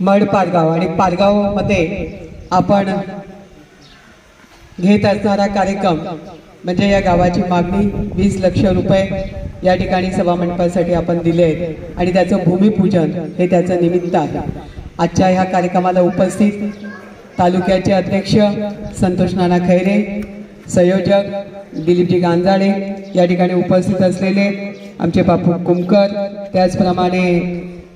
Mud Pargaon आणि पारगावमध्ये आपण घेत असणारा कार्यक्रम म्हणजे या गावाची मागणी वीस लक्ष रुपये या ठिकाणी सभामंडपासाठी आपण दिले आहेत. आणि त्याचं भूमिपूजन हे त्याचं निमित्त आहे. आजच्या ह्या कार्यक्रमाला उपस्थित तालुक्याचे अध्यक्ष संतोष नाना खैरे संयोजक दिलीपजी गांजाळे या ठिकाणी उपस्थित असलेले आमचे बापू कुमकर त्याचप्रमाणे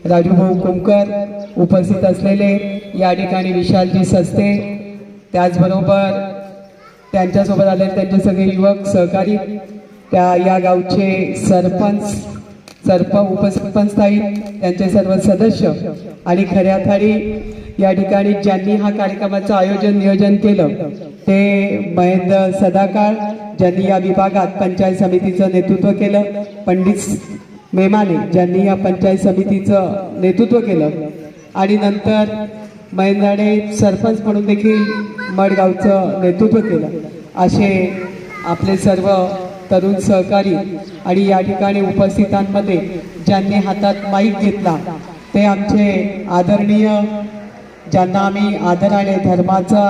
राजूभाऊ कुमकर उपस्थित असलेले या ठिकाणी विशालजी सस्ते. त्याचबरोबर त्यांच्यासोबत आलेले त्यांचे सगळे युवक सहकारी त्या या गावचे सरपंच सरप उपसरपंचताई त्यांचे सर्व सदस्य आणि खऱ्या खऱ्याथारी या ठिकाणी ज्यांनी हा कार्यक्रमाचं आयोजन नियोजन केलं ते महेंद्र सदाकाळ ज्यांनी या विभागात पंचायत समितीचं नेतृत्व केलं पंडित मेमाने ज्यांनी या पंचायत समितीचं नेतृत्व केलं आणि नंतर महेंद्राने सरपंच म्हणून देखील मडगावचं नेतृत्व केलं. असे आपले सर्व तरुण सहकारी आणि या ठिकाणी उपस्थितांमध्ये ज्यांनी हातात माईक घेतला ते आमचे आदरणीय ज्यांना आम्ही आदराने धर्माचा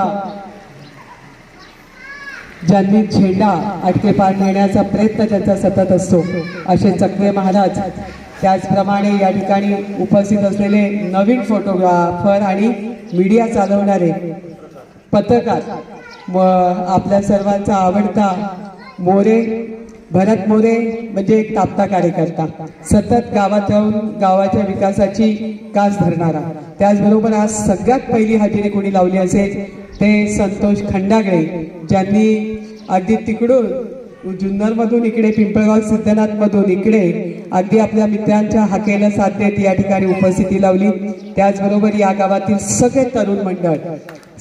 ज्यांनी झेंडा अटकेपार नेण्याचा प्रयत्न त्यांचा सतत असतो असे चक्रे महाराज त्याचप्रमाणे या ठिकाणी उपस्थित असलेले नवीन फोटोग्राफर आणि मीडिया चालवणारे पत्रकार व आपल्या सर्वांचा आवडता मोरे भरत मोरे म्हणजे एक तापता कार्यकर्ता सतत गावात जाऊन गावाच्या विकासाची कास धरणारा. त्याचबरोबर आज सगळ्यात पहिली हजेरी कोणी लावली असेल ते संतोष खंडागळे ज्यांनी अगदी तिकडून जुन्नरमधून इकडे पिंपळगाव सिद्धनाथमधून इकडे अगदी आपल्या मित्रांच्या हाकेला साथ देत या ठिकाणी उपस्थिती लावली. त्याचबरोबर या गावातील सगळे तरुण मंडळ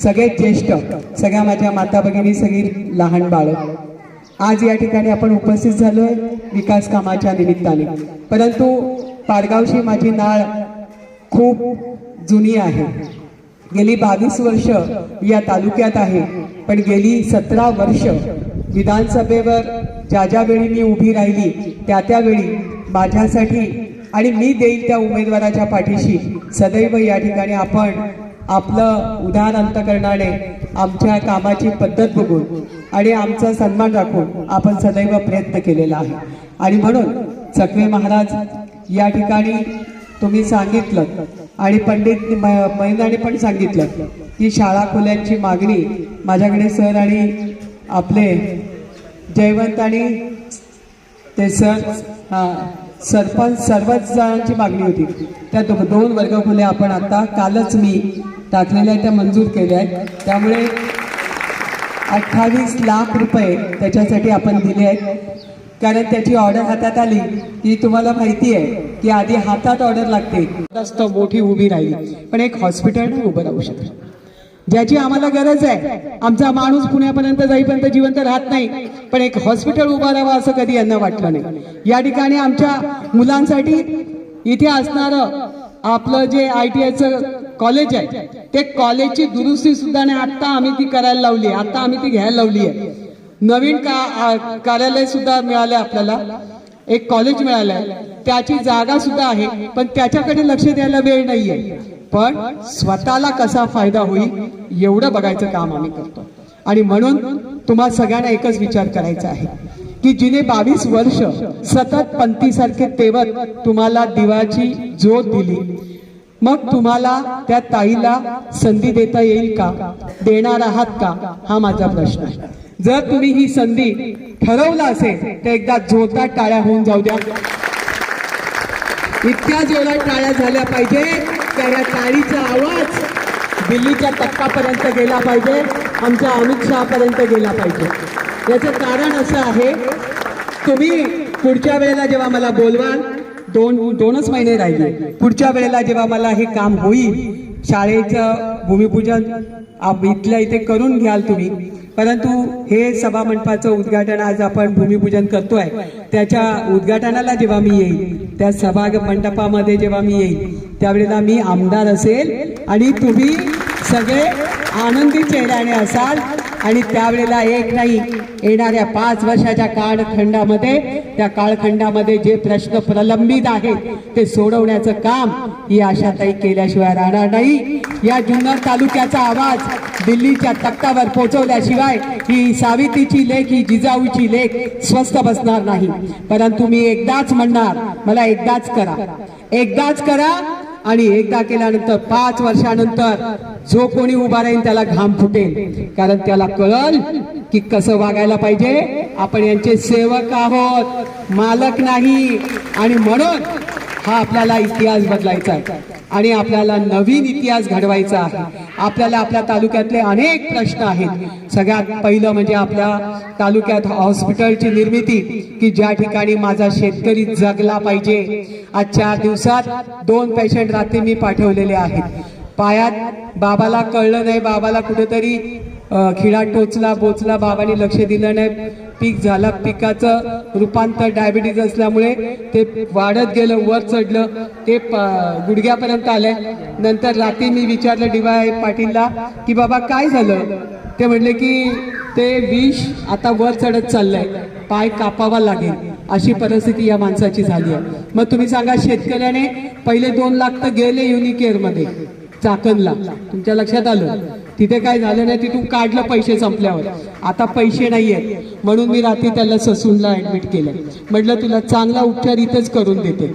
सगळे ज्येष्ठ सगळ्या माझ्या माता भगिनी सगळी लहान बाळं. आज या ठिकाणी आपण उपस्थित झालोय विकास कामाच्या निमित्ताने. परंतु पाडगावशी माझी नाळ खूप जुनी आहे. गेली बावीस वर्ष या तालुक्यात आहे. पण गेली सतरा वर्ष विधानसभेवर ज्या ज्या वेळी मी उभी राहिली त्या त्यावेळी माझ्यासाठी आणि मी देईल त्या उमेदवाराच्या पाठीशी सदैव या ठिकाणी आपण आपलं उदाहरण अंतकरणाने आमच्या कामाची पद्धत बघून आणि आमचा सन्मान राखून आपण सदैव प्रयत्न केलेला आहे. आणि म्हणून चकवे महाराज या ठिकाणी तुम्ही सांगितलं. आणि पंडित म- पण सांगितलं की शाळा खोल्यांची मागणी माझ्याकडे सर आणि आपले जयवंत आणि ते सर हा सरपंच सर्वच जणांची मागणी होती. त्या दो दोन वर्ग खोल्या आपण आता कालच मी टाकलेल्या आहेत त्या मंजूर केल्या आहेत. त्यामुळे अठ्ठावीस लाख रुपये त्याच्यासाठी आपण दिले आहेत. कारण त्याची ऑर्डर हातात आली. की तुम्हाला माहिती आहे की आधी हातात ऑर्डर लागते. मोठी उभी राहिली. पण एक हॉस्पिटल नाही उभं राहू शकत. ज्याची आम्हाला गरज आहे आमचा माणूस पुण्यापर्यंत जाईपर्यंत जिवंत राहत नाही. पण एक हॉस्पिटल उभा राहावं असं कधी यांना वाटलं नाही. या ठिकाणी आमच्या मुलांसाठी इथे असणारं आपलं जे आय टी आयचं कॉलेज आहे ते कॉलेजची दुरुस्ती सुद्धा नाही. आत्ता आम्ही ती करायला लावली आहे. आत्ता आम्ही ती घ्यायला लावली आहे. नवीन का कार्यालय सुद्धा मिळालं आपल्याला. एक कॉलेज मिळालंय. त्याची जागा सुद्धा आहे पण त्याच्याकडे लक्ष द्यायला वेळ नाहीये. पण स्वतःला कसा फायदा होईल एवढं बघायचं काम आम्ही करतो. आणि म्हणून तुम्हा सगळ्यांना एकच विचार करायचा आहे की जिने बावीस वर्ष सतत पंथीसारखे तेवत तुम्हाला दिवाची जोत दिली मग तुम्हाला त्या ताईला संधी देता येईल का? देणार आहात का? हा माझा प्रश्न आहे. जर तुम्ही ही संधी ठरवलं असेल तर एकदा जोरदार टाळ्या होऊन जाऊ द्या. इतक्या जोरात टाळ्या झाल्या पाहिजे त्या या टाळीचा आवाज दिल्लीच्या तक्कापर्यंत गेला पाहिजे आमच्या अमित शहापर्यंत गेला पाहिजे. याचं कारण असं आहे तुम्ही पुढच्या वेळेला जेव्हा मला बोलवाल दोन दोनच महिने राहिले. पुढच्या वेळेला जेव्हा मला हे काम होईल शाळेचं भूमिपूजन इथल्या इथे करून घ्याल तुम्ही. परंतु हे सभा मंडपाचं उद्घाटन आज आपण भूमिपूजन करतोय. त्याच्या उद्घाटनाला जेव्हा मी येईल त्या सभा मंडपामध्ये जेव्हा मी येईल त्यावेळेला मी आमदार असेल आणि तुम्ही सगळे आनंदी चेहऱ्याने असाल. आणि त्यावेळेला एक नाही येणाऱ्या पाच वर्षाच्या काळखंडामध्ये त्या काळखंडामध्ये जे प्रश्न प्रलंबित आहेत ते सोडवण्याचं काम ही आशाताई केल्याशिवाय राहणार नाही. या जुन्नर तालुक्याचा आवाज दिल्लीच्या तक्तावर पोहोचवल्याशिवाय ही सावित्रीची लेख ही जिजाऊची लेख स्वस्थ बसणार नाही. परंतु मी एकदाच म्हणणार मला एकदाच करा. एकदाच करा आणि एकदा केल्यानंतर पाच वर्षानंतर जो कोणी उभा राहील त्याला घाम फुटेल कारण त्याला कळल की कसं वागायला पाहिजे. आपण यांचे सेवक आहोत मालक नाही. आणि म्हणून हा आपल्याला इतिहास बदलायचा आहे. आणि आपल्याला नवीन इतिहास घडवायचा आहे. आपल्याला आपल्या तालुक्यातले अनेक प्रश्न आहेत. सगळ्यात पहिलं म्हणजे आपल्या तालुक्यात हॉस्पिटलची निर्मिती की ज्या ठिकाणी माझा शेतकरी जगला पाहिजे. आज चार दिवसात दोन पेशंट रात्री मी पाठवलेले आहेत. पायात बाबाला कळलं नाही बाबाला कुठेतरी खिळा टोचला बोचला बाबांनी लक्ष दिलं नाही. पीक झाला. पिकाचं रूपांतर डायबिटीज असल्यामुळे ते वाढत गेलं वर चढलं. ते प- गुडघ्यापर्यंत आलंय. नंतर रात्री मी विचारलं डीवाय पाटीलला की बाबा काय झालं? ते म्हणले की ते विष आता वर चढत चाललंय. पाय कापावा लागेल. अशी परिस्थिती या माणसाची झाली आहे. मग तुम्ही सांगा शेतकऱ्याने पहिले दोन लाख तर गेले युनिकेअरमध्ये चाकणला. तुमच्या लक्षात आलं? तिथे काय झालं नाही तिथून काढलं पैसे संपल्यावर. आता पैसे नाही आहेत म्हणून मी रात्री त्याला ससूनला ऍडमिट केलं. म्हटलं तुला चांगला उपचार इथेच करून देते.